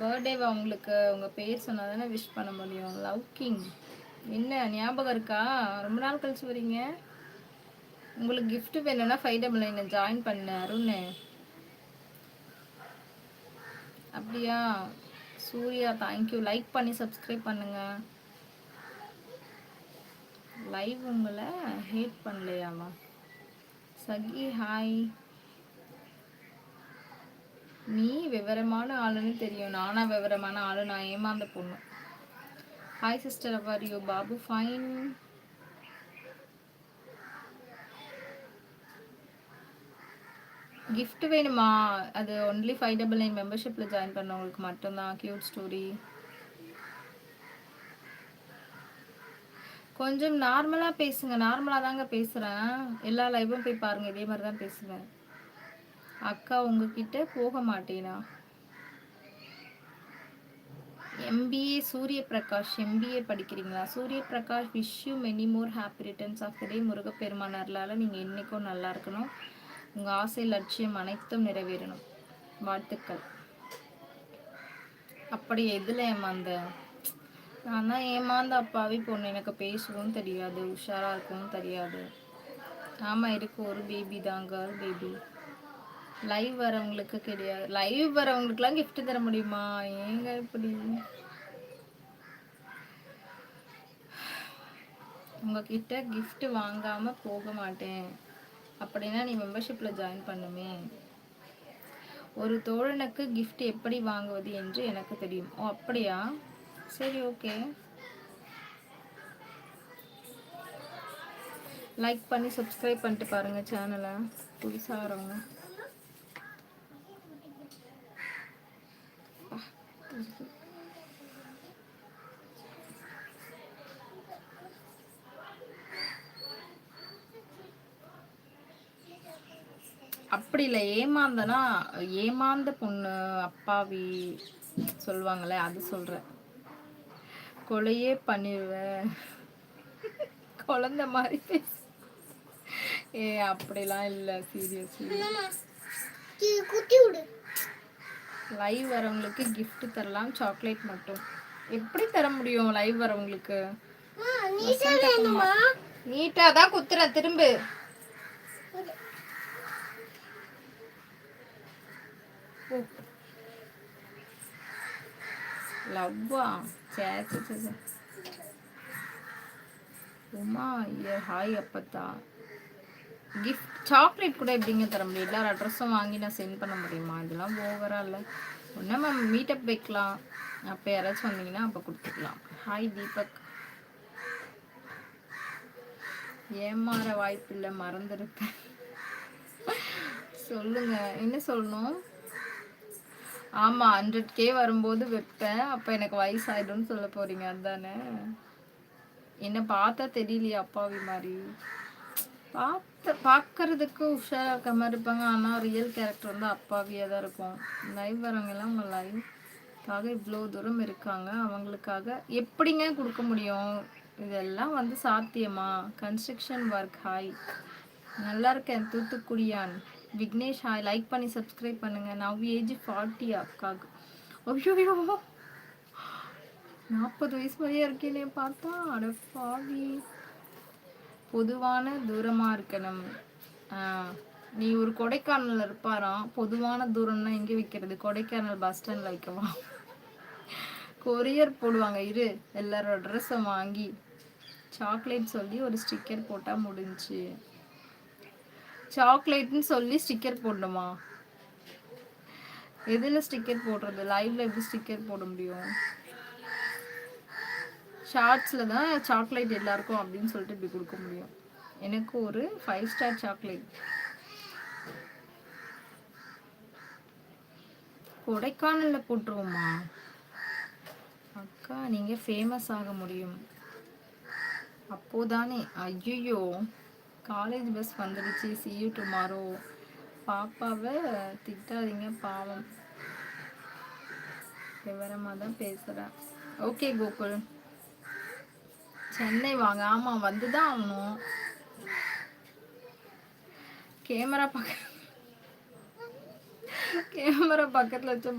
பர்த்டேவா உங்களுக்கு? உங்கள் பேர் சொன்னால் தானே விஷ் பண்ண முடியும். லவ் கிங் என்ன ஞாபகம் இருக்கா? ரொம்ப நாள் கழிச்சு வரீங்க. உங்களுக்கு கிஃப்ட் வேணும்னா ஃபைவ் டபுள் நைனை ஜாயின் பண்ண அருண். அப்படியா? சூர்யா தேங்க்யூ லைக் பண்ணி சப்ஸ்கிரைப் பண்ணுங்க. லைவ் உங்களை ஹேட் பண்ணலையாமா? சகி ஹாய் நீ விவரமான ஆளுன்னு தெரியும். நானா விவரமான ஆளு. நான் ஏமாந்த பொண்ணு. ஹாய் சிஸ்டர் அவர் யூ பாபு ஃபைன் கிஃப்ட் வேணுமா? அது ஒன்லி ஃபைவ் டபுள் நைன் மெம்பர்ஷிப்பில் ஜாயின் பண்ணவங்களுக்கு மட்டும்தான். கியூட் ஸ்டோரி கொஞ்சம் நார்மலாக பேசுங்க. நார்மலாக தாங்க பேசுகிறேன் எல்லா லைவும் போய் பாருங்கள் இதே மாதிரி தான் பேசுவேன். அக்கா உங்ககிட்ட போக மாட்டேனா? எம்பிஏ சூரிய பிரகாஷ் எம்பிஏ படிக்கிறீங்களா? Surya Prakash wish you many more happy returns of day முருகப்பெருமான் அருளால் நீங்கள் என்றைக்கும் நல்லா இருக்கணும். உங்கள் ஆசை லட்சியம் அனைத்தும் நிறைவேறணும். வாழ்த்துக்கள். அப்படி எதில் ஏமாந்த. நான் தான் ஏமாந்த அப்பாவே பொண்ணு எனக்கு பேசவும் தெரியாது. உஷாராக இருக்கவும் தெரியாது. ஆமாம் இருக்கு. ஒரு பேபி தான் கேர்ள் பேபி லைவ் வரவங்களுக்கு கிடையாது. லைவ் வரவங்களுக்குலாம் கிஃப்ட் தர முடியுமா? ஏங்க இப்படி? உங்ககிட்ட கிஃப்ட் வாங்காம போக மாட்டேன். அப்படின்னா நீ மெம்பர்ஷிப்ல ஜாயின் பண்ணுமே. ஒரு தோழனுக்கு கிஃப்ட் எப்படி வாங்குவது என்று எனக்கு தெரியும். ஓ அப்படியா? சரி ஓகே லைக் பண்ணி சப்ஸ்கிரைப் பண்ணிட்டு பாருங்கள் சேனலை புதுசாக வரவங்க. அப்படி இல்லை ஏமாந்தனா ஏமாந்த பொண்ணு அப்பாவி சொல்லுவாங்கல்ல அது சொல்கிறேன் கொலையே பண்ணிடுவேன் குழந்த மாதிரி ஏ அப்படிலாம் இல்லை சீரியஸ்லி விடு லைவ் வரவங்களுக்கு gift தரலாம் சாக்லேட் மட்டும். எப்படி தர முடியும் லைவ் வரவங்களுக்கு? நீட்டா வேணுமா? நீட்டா தான் குத்துறேன் திரும்பு. லவ்வா? சே சே, உமா ஐயா ஹாய் அப்பத்தா. கிஃப்ட் சாக்லேட் கூட எப்படிங்க தர முடியும்? எல்லார் அட்ரஸும் வாங்கி நான் சென்ட் பண்ண முடியுமா? இதெல்லாம் ஓவரா இல்லை. ஒன்றா மேம் மீட்டப் வைக்கலாம். அப்போ யாராச்சும் வந்தீங்கன்னா அப்போ கொடுத்துக்கலாம். ஹாய் தீபக் ஏமாற வாய்ப்பில்லை மறந்துருப்பேன். சொல்லுங்க என்ன சொல்லணும்? ஆமா ஹண்ட்ரட் கே வரும்போது வைப்பேன். அப்போ எனக்கு வயசாயிடும்னு சொல்ல போறீங்க அதானே? என்ன பார்த்தா தெரியலையே அப்பாவி மாதிரி. பார்த்த பார்க்கறதுக்கு உஷாராக இருக்க மாதிரி இருப்பாங்க. ஆனால் ரியல் கேரக்டர் வந்து அப்பாவியாக தான் இருக்கும். லைவ் வரவங்க எல்லாம் உங்கள் லைவ்க்காக இவ்வளோ தூரம் இருக்காங்க. அவங்களுக்காக எப்படிங்க கொடுக்க முடியும்? இதெல்லாம் வந்து சாத்தியமா? கன்ஸ்ட்ரக்ஷன் ஒர்க் ஹாய் நல்லா இருக்கேன் தூத்துக்குடியான். விக்னேஷ் ஹாய் லைக் பண்ணி சப்ஸ்கிரைப் பண்ணுங்க. நவ் ஏஜ் ஃபார்ட்டி அக்காக்கு. ஐயோ நாற்பது வயசு மாதிரியே இருக்கேனே பார்த்தா. அட பொதுவான தூரமாக இருக்கணும். நீ ஒரு கொடைக்கானல் இருப்பாராம் பொதுவான தூரம்னா எங்கே வைக்கிறது? கொடைக்கானல் பஸ் ஸ்டாண்டில் வைக்கவா? கொரியர் போடுவாங்க. இரு எல்லாரோட ட்ரெஸ்ஸை வாங்கி. சாக்லேட் சொல்லி ஒரு ஸ்டிக்கர் போட்டால் முடிஞ்சுச்சு சாக்லேட்னு சொல்லி ஸ்டிக்கர் போடணுமா? எதுல ஸ்டிக்கர் போடுறது? லைவ்ல எப்படி ஸ்டிக்கர் போட முடியும்? ஷார்ட்ஸில் தான் சாக்லேட் எல்லாருக்கும் அப்படின்னு சொல்லிட்டு இப்படி கொடுக்க முடியும். எனக்கு ஒரு ஃபைவ் ஸ்டார் சாக்லேட். கொடைக்கானல்ல போட்டுருவோமா? அக்கா நீங்க ஃபேமஸ் ஆக முடியும். அப்போதானே. ஐயோ காலேஜ் பஸ் வந்துடுச்சு. See you டுமாரோ பாப்பாவை திட்டாதீங்க பாவம். விவரமாக தான் பேசுகிறேன் ஓகே கோகுல். சென்னை வாங்க. ஆமாம் வந்து தான் ஆகணும். கேமரா பக்க கேமரா பக்கத்தில் வச்சு